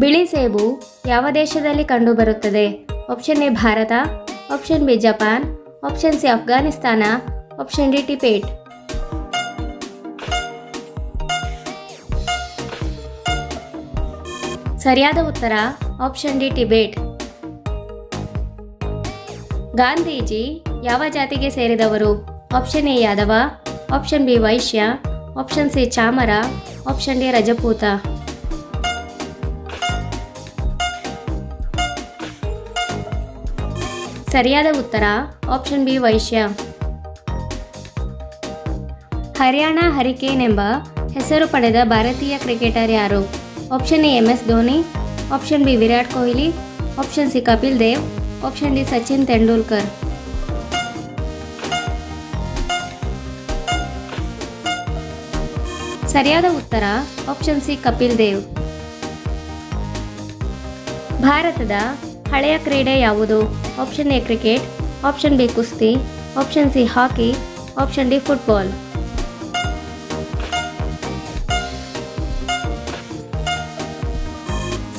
ಬಿಳಿ ಸೇಬು ಯಾವ ದೇಶದಲ್ಲಿ ಕಂಡುಬರುತ್ತದೆ? Option A Bharat option B Japan option C Afghanistan option D Tibet ಸರಿಯಾದ ಉತ್ತರ ಆಪ್ಷನ್ ಡಿ ಟಿಬೇಟ್. ಗಾಂಧೀಜಿ ಯಾವ ಜಾತಿಗೆ ಸೇರಿದವರು? Option A Yadav option B Vaishya option C Chamar option D Rajput. ಸರಿಯಾದ ಉತ್ತರ option B Vaishya. Haryana hurricane ಎಂಬ ಹೆಸರು ಪಡೆದ ಭಾರತೀಯ ಕ್ರಿಕೆಟರ್ ಯಾರು? Option A M S Dhoni option B Virat Kohli option C Kapil Dev option D Sachin Tendulkar. ಸರಿಯಾದ ಉತ್ತರ option C Kapil Dev. ಭಾರತದ ಹಳೆಯ ಕ್ರೀಡೆ ಯಾವುದು? Option A cricket option B ಕುಸ್ತಿ option C hockey option D football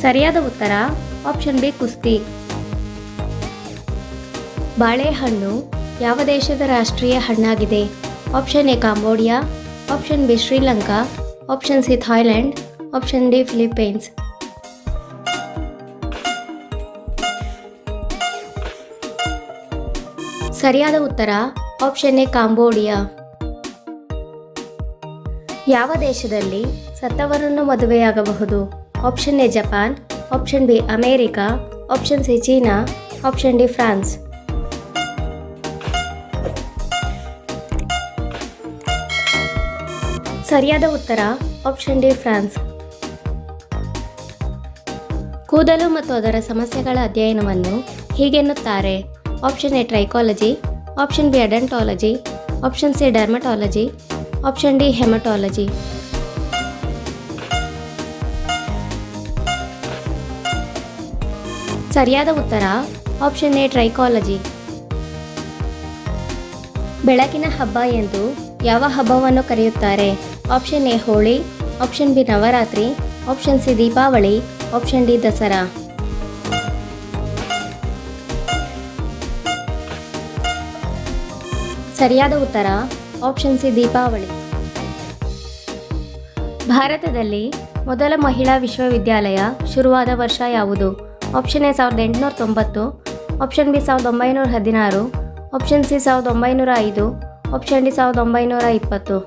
ಸರಿಯಾದ ಉತ್ತರ ಆಪ್ಷನ್ ಬಿ ಕುಸ್ತಿ. ಬಾಳೆಹಣ್ಣು ಯಾವ ದೇಶದ ರಾಷ್ಟ್ರೀಯ ಹಣ್ಣಾಗಿದೆ? Option A Cambodia option B Sri Lanka option C Thailand option D Philippines ಸರಿಯಾದ ಉತ್ತರ ಆಪ್ಷನ್ ಎ ಕಾಂಬೋಡಿಯಾ. ಯಾವ ದೇಶದಲ್ಲಿ ಸತ್ತವರನ್ನು ಮದುವೆಯಾಗಬಹುದು? Option A Japan option B America option C China option D France. ಸರಿಯಾದ ಉತ್ತರ ಆಪ್ಷನ್ ಡಿ ಫ್ರಾನ್ಸ್. ಕೂದಲು ಮತ್ತು ಅದರ ಸಮಸ್ಯೆಗಳ ಅಧ್ಯಯನವನ್ನು ಹೀಗೆನ್ನುತ್ತಾರೆ. Option A trichology option B odontology option C dermatology option D haematology ಸರಿಯಾದ ಉತ್ತರ ಆಪ್ಷನ್ ಎ ಟ್ರೈಕಾಲಜಿ ಬೆಳಕಿನ ಹಬ್ಬ ಎಂದು ಯಾವ ಹಬ್ಬವನ್ನು ಕರೆಯುತ್ತಾರೆ? Option A Holi. Option B Navratri. Option C Deepavali. Option D Dasara. ಸರಿಯಾದ ಉತ್ತರ ಆಪ್ಷನ್ ಸಿ ದೀಪಾವಳಿ. ಭಾರತದಲ್ಲಿ ಮೊದಲ ಮಹಿಳಾ ವಿಶ್ವವಿದ್ಯಾಲಯ ಶುರುವಾದ ವರ್ಷ ಯಾವುದು? ಆಪ್ಷನ್ ಎ ಸಾವಿರದ ಎಂಟುನೂರ ತೊಂಬತ್ತು ಆಪ್ಷನ್ ಬಿ ಸಾವಿರದ ಒಂಬೈನೂರ ಹದಿನಾರು ಆಪ್ಷನ್ ಸಿ ಸಾವಿರದ ಒಂಬೈನೂರ ಐದು ಆಪ್ಷನ್ ಡಿ ಸಾವಿರದ ಒಂಬೈನೂರ ಇಪ್ಪತ್ತು.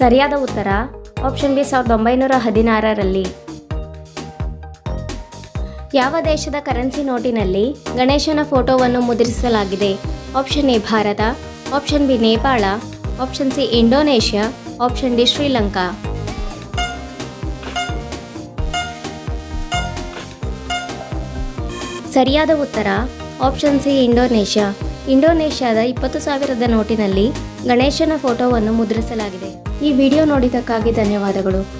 ಸರಿಯಾದ ಉತ್ತರ ಆಪ್ಷನ್ ಬಿ ಸಾವಿರದ ಒಂಬೈನೂರ ಹದಿನಾರರಲ್ಲಿ. ಯಾವ ದೇಶದ ಕರೆನ್ಸಿ ನೋಟಿನಲ್ಲಿ ಗಣೇಶನ ಫೋಟೋವನ್ನು ಮುದ್ರಿಸಲಾಗಿದೆ? Option A Bharat, option B Nepal, option C Indonesia, option D Sri Lanka. ಸರಿಯಾದ ಉತ್ತರ, ಆಪ್ಷನ್ ಸಿ ಇಂಡೋನೇಷ್ಯಾ. ಇಂಡೋನೇಷ್ಯಾದ ಇಪ್ಪತ್ತು ಸಾವಿರದ ನೋಟಿನಲ್ಲಿ ಗಣೇಶನ ಫೋಟೋವನ್ನು ಮುದ್ರಿಸಲಾಗಿದೆ. ಈ ವಿಡಿಯೋ ನೋಡಿದ್ದಕ್ಕಾಗಿ ಧನ್ಯವಾದಗಳು.